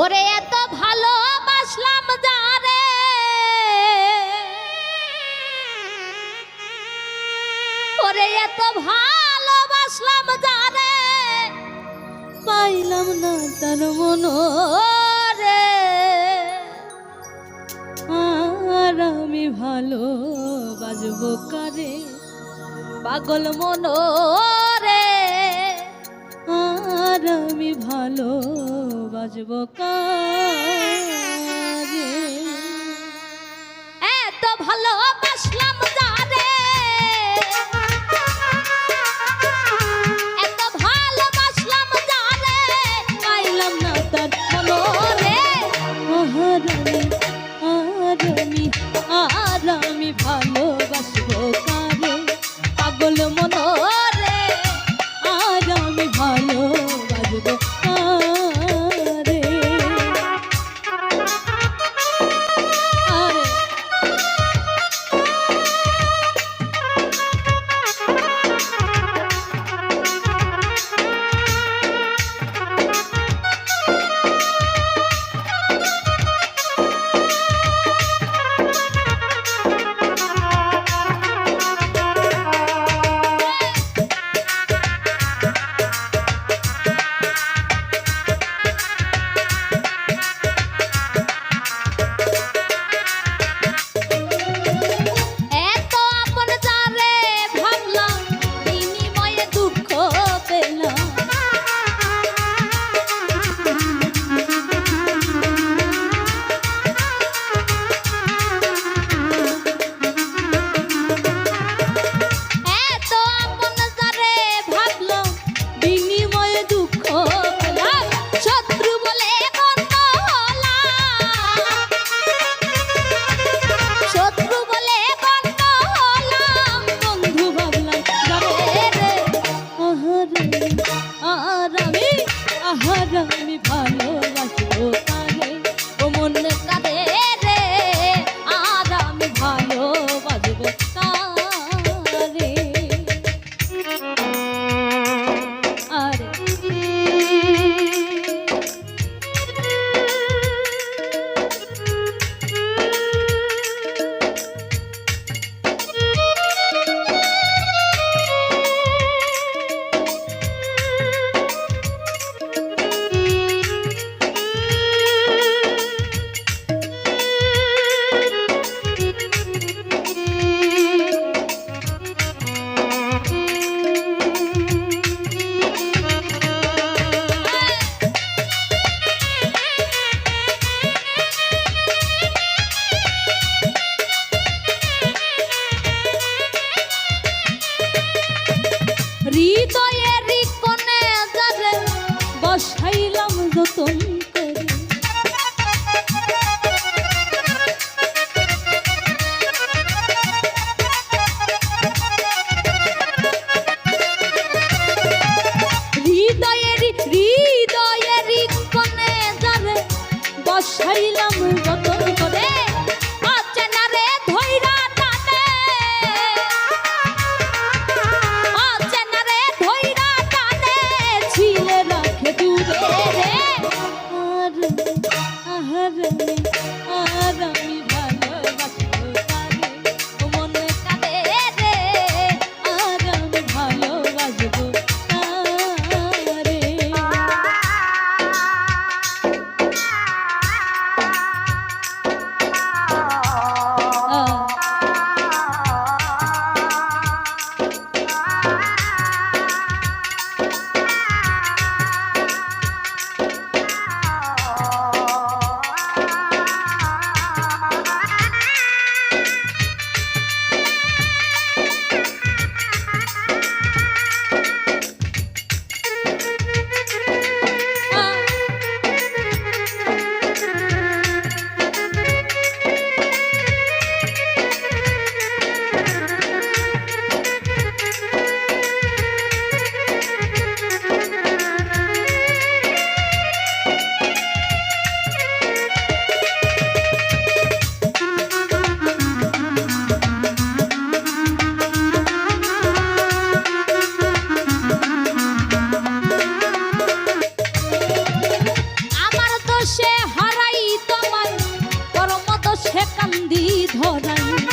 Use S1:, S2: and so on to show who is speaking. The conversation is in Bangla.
S1: ওরে এত ভালোবাসলাম যারে। ওরে এত ভালোবাসলাম যারে। পাইলাম না তার মন রে আর আমি ভালো বাজবো কারে? পাগল মন আর আমি ভালো বাজবো এত ভালো বাসলাম ভালো না আহারামি আরামি আরামি ভালোবাসবো আহারামি ভালোবাসবো তারে ধরাই